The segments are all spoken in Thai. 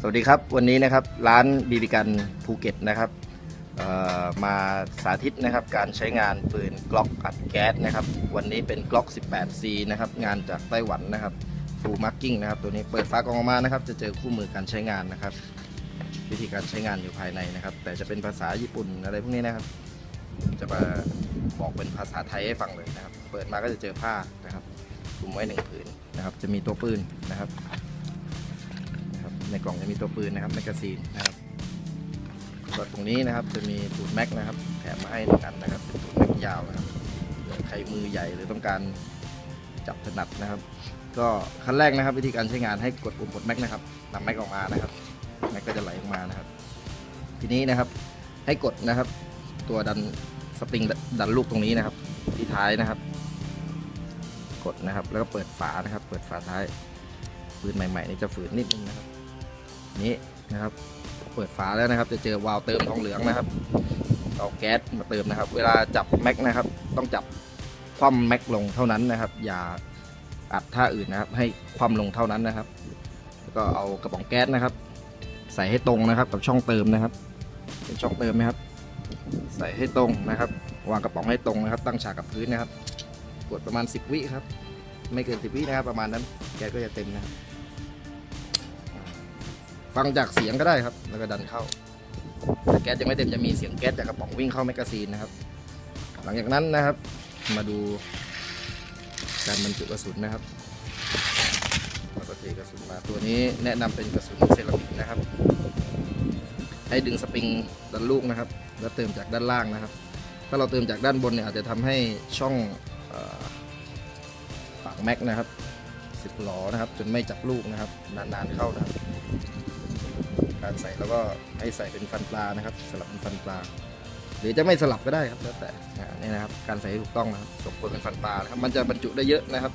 สวัสดีครับวันนี้นะครับร้านบีบีกันภูเก็ตนะครับมาสาธิตนะครับการใช้งานปืนกล็อกอัดแก๊สนะครับ วันนี้เป็นกล็อก 18C นะครับงานจากไต้หวันนะครับฟูมาร์กิ้งนะครับตัวนี้เปิดฝากล่องออกมานะครับ จะเจอคู่มือการใช้งานนะครับ วิธีการใช้งานอยู่ภายในนะครับ แต่จะเป็นภาษาญี่ปุ่นอะไรพวกนี้นะครับ จะมาบอกเป็นภาษาไทยให้ฟังเลยนะครับ เปิดมาก็จะเจอผ้านะครับคลุมไว้หนึ่งผืนนะครับ จะมีตัวปืนนะครับ ในกล่องจะมีตัวปืนนะครับแมกกาซีนนะครับส่วนตรงนี้นะครับจะมีตูดแม็กนะครับแถมมาให้หนึ่งอันนะครับเป็นตูดแม็กยาวนะครับใครมือใหญ่หรือต้องการจับถนัดนะครับ ก็ขั้นแรกนะครับ วิธีการใช้งานให้กดปุ่มกดแม็กนะครับนำแม็กออกมานะครับแม็กก็จะไหลออกมานะครับ ทีนี้นะครับให้กดนะครับ ตัวดันสปริงดันลูกตรงนี้นะครับ ที่ท้ายนะครับ กดนะครับแล้วก็เปิดฝานะครับ เปิดฝาท้ายปืนใหม่ๆนี่จะฝืนนิดนึงนะครับ นี้นะครับ เปิดฝาแล้วนะครับ จะเจอวาล์วเติมทองเหลืองนะครับเอาแก๊สมาเติมนะครับ เวลาจับแม็กนะครับ ต้องจับคว่ำแม็กลงเท่านั้นนะครับ อย่าอัดท่าอื่นนะครับ ให้คว่ำลงเท่านั้นนะครับ แล้วก็เอากระป๋องแก๊สนะครับ ใส่ให้ตรงนะครับกับช่องเติมนะครับ เป็นช่องเติมไหมครับ ใส่ให้ตรงนะครับ วางกระป๋องให้ตรงนะครับ ตั้งฉากกับพื้นนะครับ กดประมาณ 10 วิครับ ไม่เกิน 10 วินะครับ ประมาณนั้น แก๊สก็จะเต็มนะครับ ฟังจากเสียงก็ได้ครับ แล้วก็ดันเข้าแต่แก๊สยังไม่เต็มจะมีเสียงแก๊สจากกระป๋องวิ่งเข้าแมกกาซีนนะครับ หลังจากนั้นนะครับ มาดูการบรรจุกระสุนนะครับแล้วก็เทกระสุนมาตัวนี้แนะนำเป็นกระสุนเซรามิกนะครับ ให้ดึงสปริงดันลูกนะครับ แล้วเติมจากด้านล่างนะครับ ถ้าเราเติมจากด้านบนเนี่ยอาจจะทำให้ช่องเอ่อปากแม็กนะครับสิบหลอนะครับ จนไม่จับลูกนะครับ นานๆเข้านะครับ การใส่แล้วก็ให้ใส่เป็นฟันปลานะครับ สลับเป็นฟันปลา หรือจะไม่สลับก็ได้ครับแล้วแต่นี่นะครับ การใส่ให้ถูกต้องนะครับสมควรเป็นฟันปลานะครับ มันจะบรรจุได้เยอะนะครับ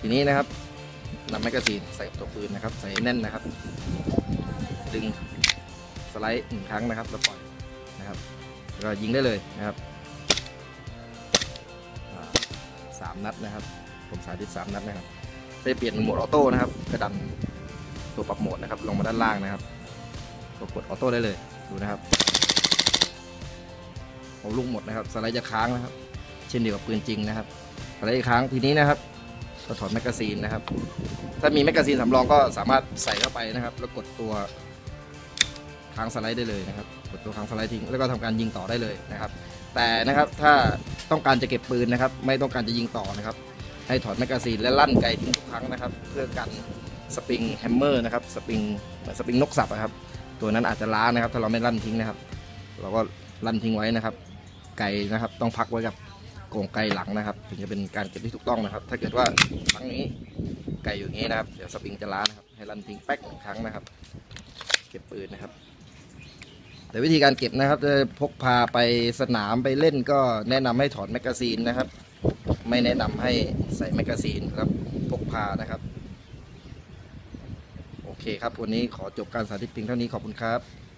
ทีนี้นะครับนำแมกกาซีนใส่กับตัวปืนนะครับ ใส่แน่นนะครับ ดึงสไลด์หนึ่งครั้งนะครับแล้วปล่อยนะครับแล้วก็ยิงได้เลยนะครับสามนัดนะครับ ผมสาธิตสามนัดนะครับจะเปลี่ยนเป็นโหมดออโต้นะครับกระดันตัวปรับโหมดนะครับ ลงมาด้านล่างนะครับ กดกดออโต้ได้เลยดูนะครับเอาลูกหมดนะครับสไลด์จะค้างนะครับ เช่นเดียวกับปืนจริงนะครับสไลด์ค้างทีนี้นะครับก็ถอดแมกกาซีนนะครับ ถ้ามีแมกกาซีนสำรองก็สามารถใส่เข้าไปนะครับ แล้วกดตัวค้างสไลด์ได้เลยนะครับ กดตัวค้างสไลด์ทิ้งแล้วก็ทำการยิงต่อได้เลยนะครับ แต่นะครับถ้าต้องการจะเก็บปืนนะครับ ไม่ต้องการจะยิงต่อนะครับ ให้ถอดแมกกาซีนและลั่นไกทิ้งทุกครั้งนะครับ เพื่อกันสปริงแฮมเมอร์นะครับสปริงเหมือนสปริงนกสับอะครับ ตัวนั้นอาจจะล้านะครับ ถ้าเราไม่ลั่นทิ้งนะครับ เราก็ลั่นทิ้งไว้นะครับ ไก่นะครับ ต้องพักไว้กับโกงไก่หลังนะครับ ถึงจะเป็นการเก็บที่ถูกต้องนะครับ ถ้าเกิดว่าครั้งนี้ไก่อยู่งนี้นะครับเดี๋ยวสปริงจะล้านะครับ ให้ลั่นทิ้งแป๊กหนึ่งครั้งนะครับ เก็บปืนนะครับแต่วิธีการเก็บนะครับ จะพกพาไปสนามไปเล่นก็แนะนำให้ถอดแมกกาซีนนะครับ ไม่แนะนำให้ใส่แมกกาซีนครับพกพานะครับ เคครับ วันนี้ขอจบการสาธิตเพียงเท่านี้ขอบคุณครับ